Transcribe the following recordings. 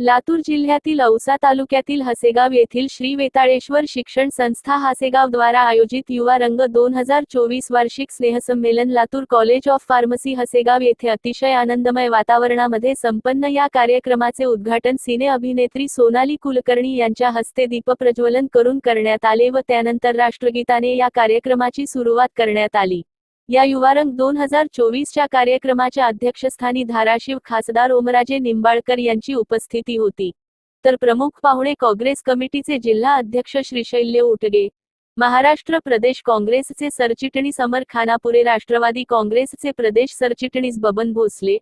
लातूर जिल्ह्यातील औसा तालुक्यातील हसेगाव येथील श्री वेताळेश्वर शिक्षण संस्था हसेगाव द्वारा आयोजित युवा रंग दोन हजार चोवीस वार्षिक स्नेहसंमेलन Latur college of pharmacy Hasegaon येथे अतिशय आनंदमय वातावरणामध्ये संपन्न या कार्यक्रमाचे उद्घाटन सिने अभिनेत्री सोनाली कुलकर्णी यांच्या हस्ते दीपप्रज्वलन करून करण्यात आले व त्यानंतर राष्ट्रगीताने या कार्यक्रमाची सुरुवात करण्यात आली. या युवारंग दोन हजार चोवीसच्या कार्यक्रमाच्या अध्यक्षस्थानी धाराशिव खासदार ओमराजे निंबाळकर यांची उपस्थिती होती. तर प्रमुख पाहुणे काँग्रेस कमिटीचे जिल्हा अध्यक्ष श्रीशैल्य उटगे महाराष्ट्र प्रदेश काँग्रेसचे सरचिटणीस अमर खानापुरे राष्ट्रवादी काँग्रेसचे प्रदेश सरचिटणीस बबन भोसले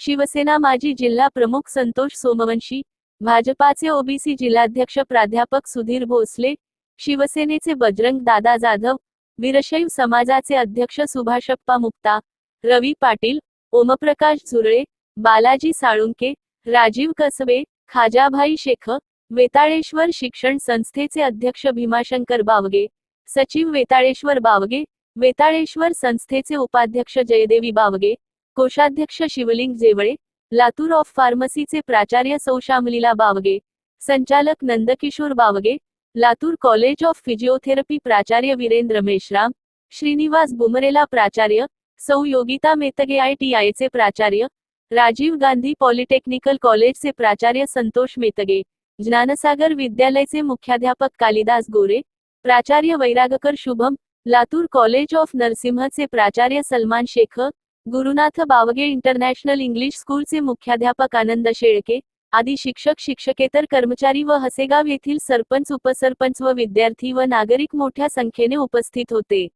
शिवसेना माजी जिल्हा प्रमुख संतोष सोमवंशी भाजपाचे ओबीसी जिल्हाध्यक्ष प्राध्यापक सुधीर भोसले शिवसेनेचे बजरंग दादा जाधव वीरशैव समाजाचे अध्यक्ष सुभाषप्पा मुक्ता रवी पाटील ओमप्रकाश झुरळे बालाजी साळुंके राजीव कसबे खाजाभाई शेख वेताळेश्वर शिक्षण संस्थेचे अध्यक्ष भीमाशंकर बावगे सचिव वेताळेश्वर बावगे वेताळेश्वर संस्थेचे उपाध्यक्ष जयदेवी बावगे कोषाध्यक्ष शिवलिंग जेवळे लातूर ऑफ फार्मसीचे प्राचार्य सौशामलीला बावगे संचालक Nandkishor Bawge Latur college of physiotherapy प्राचार्य वीरेंद्र मेश्राम श्रीनिवास बुमरेला प्राचार्य सौ योगिता मेतगे आय टी आयचे प्राचार्य राजीव गांधी पॉलिटेक्निकल कॉलेजचे प्राचार्य संतोष मेतगे ज्ञानसागर विद्यालयचे मुख्याध्यापक कालिदास गोरे प्राचार्य वैरागकर शुभम लातूर कॉलेज ऑफ नरसिंहचे प्राचार्य सलमान शेख गुरुनाथ बावगे इंटरनॅशनल इंग्लिश स्कूलचे मुख्याध्यापक आनंद शेळके आदी शिक्षक शिक्षकेतर कर्मचारी व हसेगाव येथील सरपंच उपसरपंच व विद्यार्थी व नागरिक मोठ्या संख्येने उपस्थित होते.